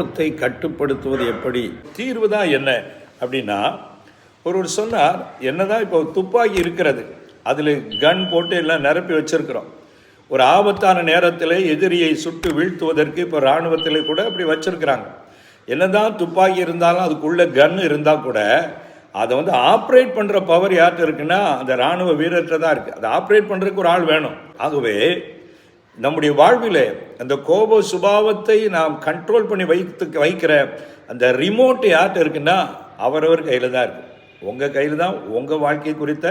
கோபத்தை கட்டுப்படுத்துவது எப்படி? தீர்வு தான் என்ன? அப்படின்னா ஒருவர் சொன்னார் என்னதான் இப்போ துப்பாக்கி இருக்கிறது அதில் கன் போட்டு எல்லாம் நிரப்பி வச்சிருக்கிறோம். ஒரு ஆபத்தான நேரத்தில் எதிரியை சுட்டு வீழ்த்துவதற்கு இப்போ இராணுவத்தில் கூட அப்படி வச்சுருக்கிறாங்க. என்னதான் துப்பாக்கி இருந்தாலும் அதுக்குள்ளே கன் இருந்தால் கூட அதை வந்து ஆப்ரேட் பண்ணுற பவர் யார்கிட்ட இருக்குன்னா அந்த இராணுவ வீரர்கிட்ட தான் இருக்குது அதை ஆப்ரேட் பண்ணுறதுக்கு ஒரு ஆள் வேணும். ஆகவே நம்முடைய வாழ்வில் அந்த கோப சுபாவத்தை நாம் கண்ட்ரோல் பண்ணி வைத்து வைக்கிற அந்த ரிமோட் யார்கிட்ட இருக்குன்னா அவரவர் கையில் தான் இருக்குது உங்கள் கையில் தான் உங்கள் வாழ்க்கை குறித்த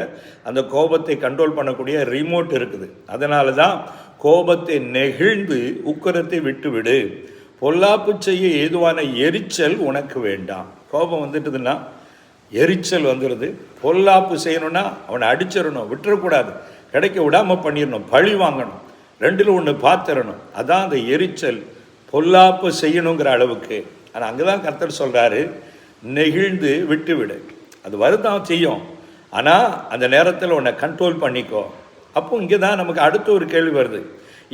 அந்த கோபத்தை கண்ட்ரோல் பண்ணக்கூடிய ரிமோட் இருக்குது. அதனால தான் கோபத்தை நெகிழ்ந்து உக்கரத்தை விட்டுவிடு. பொல்லாப்பு செய்ய ஏதுவான எரிச்சல் உனக்கு வேண்டாம். கோபம் வந்துட்டுதுன்னா எரிச்சல் வந்துடுது பொல்லாப்பு செய்யணும்னா அவனை அடிச்சிடணும் விட்டுறக்கூடாது. கிடைக்க விடாமல் பண்ணிடணும் பழி வாங்கணும். ரெண்டில் ஒன்று பார்த்துடணும் அதான் அந்த எரிச்சல். பொல்லாப்பு செய்யணுங்கிற அளவுக்கு. ஆனால் அங்கே தான் கர்த்தர் சொல்கிறாரு நெகிழ்ந்து விட்டு விடு அது வருதான் செய்யும். ஆனால் அந்த நேரத்தில் உன்னை கண்ட்ரோல் பண்ணிக்கோ. அப்போ இங்கே தான் நமக்கு அடுத்த ஒரு கேள்வி வருது.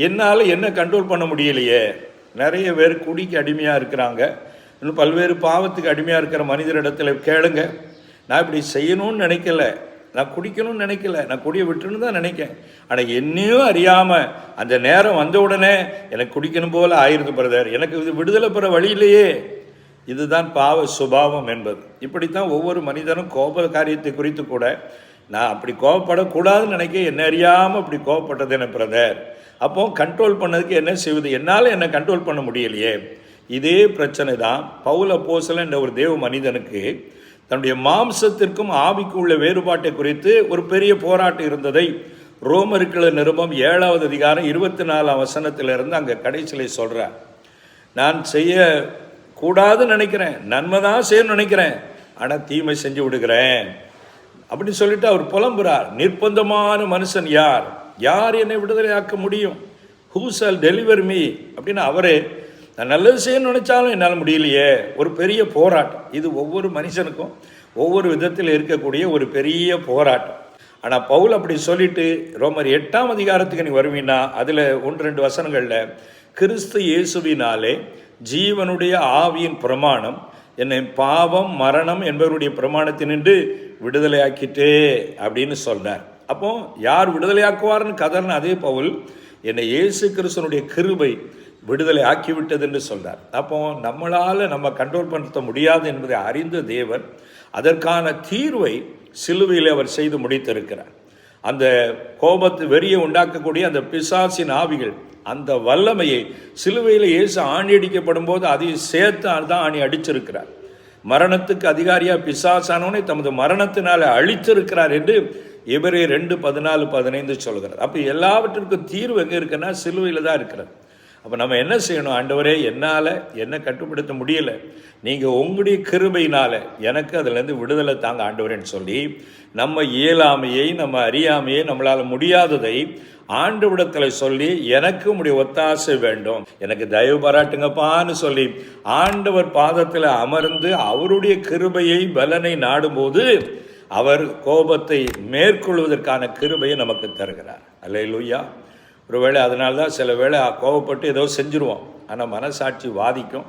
என்னால் என்ன கண்ட்ரோல் பண்ண முடியலையே? நிறைய பேர் குடிக்கு அடிமையாக இருக்கிறாங்க. இன்னும் பல்வேறு பாவத்துக்கு அடிமையாக இருக்கிற மனிதரிடத்தில் கேளுங்க. நான் இப்படி செய்யணும்னு நினைக்கல. நான் குடிக்கணும்னு நினைக்கல. நான் குடியை விட்டுன்னு தான் நினைக்கேன். ஆனால் என்னையும் அறியாமல் அந்த நேரம் வந்த உடனே எனக்கு குடிக்கணும் போல ஆயிருது பிரதர். எனக்கு இது விடுதலை பெற வழி இல்லையே. இதுதான் பாவ சுபாவம் என்பது. இப்படித்தான் ஒவ்வொரு மனிதனும் கோப காரியத்தை குறித்து கூட நான் அப்படி கோபப்படக்கூடாதுன்னு நினைக்க என்ன அறியாமல் அப்படி கோபப்பட்டது என்ன பிரதர்? அப்போ கண்ட்ரோல் பண்ணதுக்கு என்ன செய்வது? என்னால் என்னை கண்ட்ரோல் பண்ண முடியலையே. இதே பிரச்சனை தான் பவுல போசல என்ற ஒரு தேவ மனிதனுக்கு தன்னுடைய மாம்சத்திற்கும் ஆவிக்கும் உள்ள வேறுபாட்டை குறித்து ஒரு பெரிய போராட்டம் இருந்ததை ரோமருக்கள நிருபம் ஏழாவது அதிகாரம் இருபத்தி நாலாம் வசனத்திலிருந்து அங்கே கடைசியில் சொல்கிறேன் நான் செய்ய கூடாதுன்னு நினைக்கிறேன். நன்மை தான் செய்யணும்னு நினைக்கிறேன். ஆனால் தீமை செஞ்சு விடுகிறேன். அப்படின்னு சொல்லிட்டு அவர் புலம்புறார். நிர்பந்தமான மனுஷன் யார்? யார் என்னை விடுதலையாக்க முடியும்? ஹூ சால் டெலிவர் மீ அப்படின்னு அவரே நான் நல்லது செய்யணும்னு நினச்சாலும் என்னால் முடியலையே. ஒரு பெரிய போராட்டம். இது ஒவ்வொரு மனுஷனுக்கும் ஒவ்வொரு விதத்தில் இருக்கக்கூடிய ஒரு பெரிய போராட்டம். ஆனால் பவுல் அப்படி சொல்லிட்டு ரோமர் எட்டாம் அதிகாரத்துக்கு நீ வருவீன்னா அதில் ஒன்று ரெண்டு வசனங்களில் கிறிஸ்து இயேசுவினாலே ஜீவனுடைய ஆவியின் பிரமாணம் என்னை பாவம் மரணம் என்பவருடைய பிரமாணத்தினின்று விடுதலையாக்கிட்டே அப்படின்னு சொன்னார் அப்போ யார் விடுதலையாக்குவார்னு கதர்னு அதே பவுல் என்னை இயேசு கிறிஸ்தனுடைய கிருபை விடுதலை ஆக்கிவிட்டது என்று சொல்கிறார் அப்போ நம்மளால் நம்ம கண்ட்ரோல் படுத்த முடியாது என்பதை அறிந்த தேவன் அதற்கான தீர்வை சிலுவையில் அவர் செய்து முடித்திருக்கிறார். அந்த கோபத்து வெறியை உண்டாக்கக்கூடிய அந்த பிசாசின் ஆவிகள் அந்த வல்லமையை சிலுவையில் இயேசு ஆணி அடிக்கப்படும் போது அதையும் சேர்த்து தான் ஆணி அடிச்சிருக்கிறார். மரணத்துக்கு அதிகாரியாக பிசாசானவனை தமது மரணத்தினால் அழித்திருக்கிறார் என்று இவரே ரெண்டு பதினாலு பதினைந்து சொல்கிறார். அப்போ எல்லாவற்றிற்கும் தீர்வு எங்கே இருக்குன்னா சிலுவையில் தான் இருக்கிறது. அப்போ நம்ம என்ன செய்யணும்? ஆண்டவரே என்னால் என்ன கட்டுப்படுத்த முடியல? நீங்கள் உங்களுடைய கிருபையினால் எனக்கு அதுலேருந்து விடுதலை தாங்க ஆண்டவரேன்னு சொல்லி நம்ம இயலாமையை நம்ம அறியாமையை நம்மளால் முடியாததை ஆண்டவிடத்தில் சொல்லி எனக்கு உடைய ஒத்தாசை வேண்டும். எனக்கு தயவு பாராட்டுங்கப்பான்னு சொல்லி ஆண்டவர் பாதத்தில் அமர்ந்து அவருடைய கிருபையை பலனை நாடும்போது அவர் கோபத்தை மேற்கொள்வதற்கான கிருபையை நமக்கு தருகிறார். அல்லையா ஒருவேளை வேளை தான் சில வேளை கோபப்பட்டு ஏதோ செஞ்சுருவோம். ஆனால் மனசாட்சி வாதிக்கும்.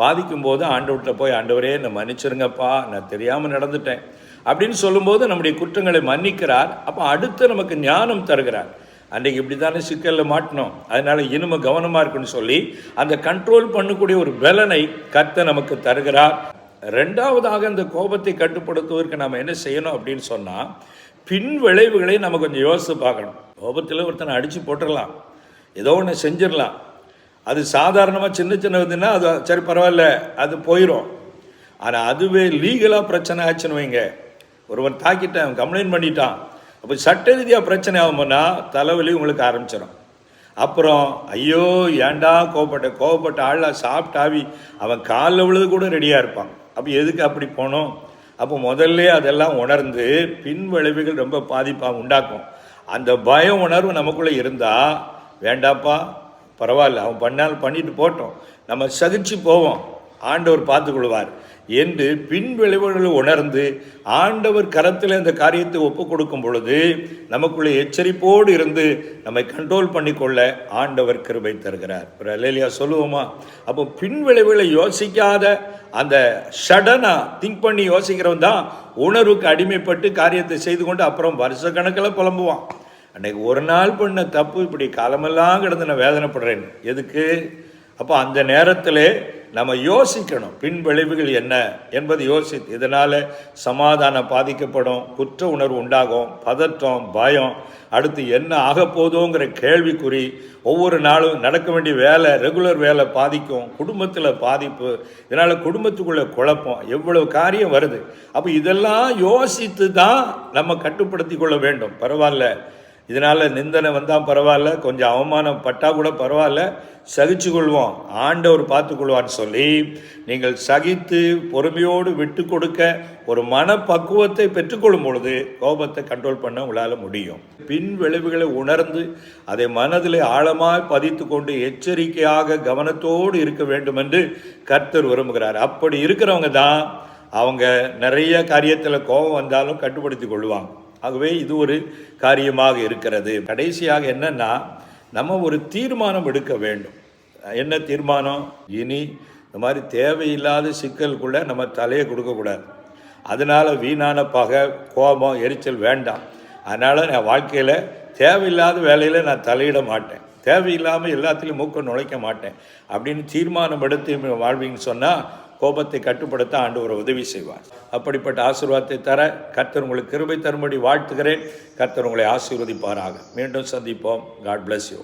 வாதிக்கும் போது ஆண்டவர்கிட்ட போய் ஆண்டவரே என்னை மன்னிச்சிருங்கப்பா நான் தெரியாமல் நடந்துட்டேன். அப்படின்னு சொல்லும்போது நம்முடைய குற்றங்களை மன்னிக்கிறார். அப்போ அடுத்து நமக்கு ஞானம் தருகிறார். அன்றைக்கு இப்படி தானே சிக்கலில் மாட்டினோம். அதனால் இனிமே கவனமாக இருக்குன்னு சொல்லி அந்த கண்ட்ரோல் பண்ணக்கூடிய ஒரு பலனை கத்த நமக்கு தருகிறார். ரெண்டாவதாக அந்த கோபத்தை கட்டுப்படுத்துவதற்கு நாம் என்ன செய்யணும் அப்படின்னு சொன்னால் பின் விளைவுகளை நம்ம கொஞ்சம் யோசித்து பார்க்கணும். கோபத்தில் ஒருத்தனை அடித்து போட்டுடலாம் ஏதோ ஒன்று செஞ்சிடலாம். அது சாதாரணமாக சின்ன சின்ன இதுன்னா அது சரி பரவாயில்ல அது போயிடும் ஆனால் அதுவே லீகலாக பிரச்சனை ஆச்சுன்னு வைங்க. ஒருவன் தாக்கிட்டான் கம்ப்ளைண்ட் பண்ணிட்டான். அப்போ சட்ட ரீதியாக பிரச்சனை ஆகும்னா தலைவலி உங்களுக்கு ஆரம்பிச்சிடும் அப்புறம் ஐயோ ஏன்டா கோவப்பட்ட கோவப்பட்ட ஆளாக சாப்பிட்டாவி அவன் காலில் விழுது கூட ரெடியாக இருப்பான். அப்போ எதுக்கு அப்படி போனோம்? அப்போ முதல்ல அதெல்லாம் உணர்ந்து பின் விளைவுகள் ரொம்ப பாதிப்பாக உண்டாக்கும். அந்த பய உணர்வு நமக்குள்ளே இருந்தால் வேண்டாப்பா பரவாயில்ல அவன் பண்ணாலும் பண்ணிட்டு போட்டோம். நம்ம சகிச்சு போவோம். ஆண்டவர் பார்த்துக்கொள்வார் என்று பின் விளைவுகளை உணர்ந்து ஆண்டவர் கரத்தில் இந்த காரியத்தை ஒப்பு கொடுக்கும் பொழுது நமக்குள்ளே எச்சரிப்போடு இருந்து நம்மை கண்ட்ரோல் பண்ணிக்கொள்ள ஆண்டவர் கிருபை தருகிறார். ஒரு அலேலியா சொல்லுவோமா? அப்போ பின் விளைவுகளை யோசிக்காத அந்த சடனாக திங்க் பண்ணி யோசிக்கிறவன் தான் உணர்வுக்கு அடிமைப்பட்டு காரியத்தை செய்து கொண்டு அப்புறம் வருஷ கணக்கில் புலம்புவான். அன்னைக்கு ஒரு நாள் பண்ண தப்பு இப்படி காலமெல்லாம் கிடந்து நான் வேதனைப்படுறேன். எதுக்கு? அப்போ அந்த நேரத்திலே நம்ம யோசிக்கணும். பின் விளைவுகள் என்ன என்பது யோசித்து இதனால் சமாதானம் பாதிக்கப்படும் குற்ற உணர்வு உண்டாகும் பதற்றம் பயம் அடுத்து என்ன ஆக போதோங்கிற கேள்விக்குறி ஒவ்வொரு நாளும் நடக்க வேண்டிய வேலை ரெகுலர் வேலை பாதிக்கும் குடும்பத்தில் பாதிப்பு இதனால் குடும்பத்துக்குள்ளே குழப்பம் எவ்வளவு காரியம் வருது. அப்போ இதெல்லாம் யோசித்து தான் நம்ம கட்டுப்படுத்தி கொள்ள வேண்டும். பரவாயில்ல. இதனால் நிந்தனை வந்தால் பரவாயில்ல கொஞ்சம் அவமானம் பட்டால் கூட பரவாயில்ல. சகிச்சு கொள்வோம் ஆண்டவர் பார்த்துக்கொள்வான்னு சொல்லி நீங்கள் சகித்து பொறுமையோடு விட்டு கொடுக்க ஒரு மனப்பக்குவத்தை பெற்றுக்கொள்ளும் பொழுது கோபத்தை கண்ட்ரோல் பண்ண உங்களால் முடியும். பின் விளைவுகளை உணர்ந்து அதை மனதில் ஆழமாய் பதித்து கொண்டு எச்சரிக்கையாக கவனத்தோடு இருக்க வேண்டும் என்று கர்த்தர் விரும்புகிறார். அப்படி இருக்கிறவங்க தான் அவங்க நிறைய காரியத்தில் கோபம் வந்தாலும் கட்டுப்படுத்தி கொள்வாங்க. ஆகவே இது ஒரு காரியமாக இருக்கிறது. கடைசியாக என்னன்னா நம்ம ஒரு தீர்மானம் எடுக்க வேண்டும். என்ன தீர்மானம்? இனி இந்த மாதிரி தேவையில்லாத சிக்கலுக்குள்ளே நம்ம தலையை கொடுக்கக்கூடாது அதனால வீணான பகை கோபம் எரிச்சல் வேண்டாம். அதனால் நான் வாழ்க்கையில் தேவையில்லாத வேலையில் நான் தலையிட மாட்டேன். தேவையில்லாமல் எல்லாத்துலேயும் மூக்க நுழைக்க மாட்டேன் அப்படின்னு தீர்மானம் எடுத்து வாழ்வீங்கன்னு சொன்னால் கோபத்தை கட்டுப்படுத்த ஆண்டவர் உதவி செய்வார். அப்படிப்பட்ட ஆசீர்வாதத்தை தர கர்த்தர் உங்களுக்கு கிருபை தரும்படி வாழ்த்துகிறேன். கர்த்தர் உங்களை ஆசீர்வதிப்பாராக. மீண்டும் சந்திப்போம். God bless you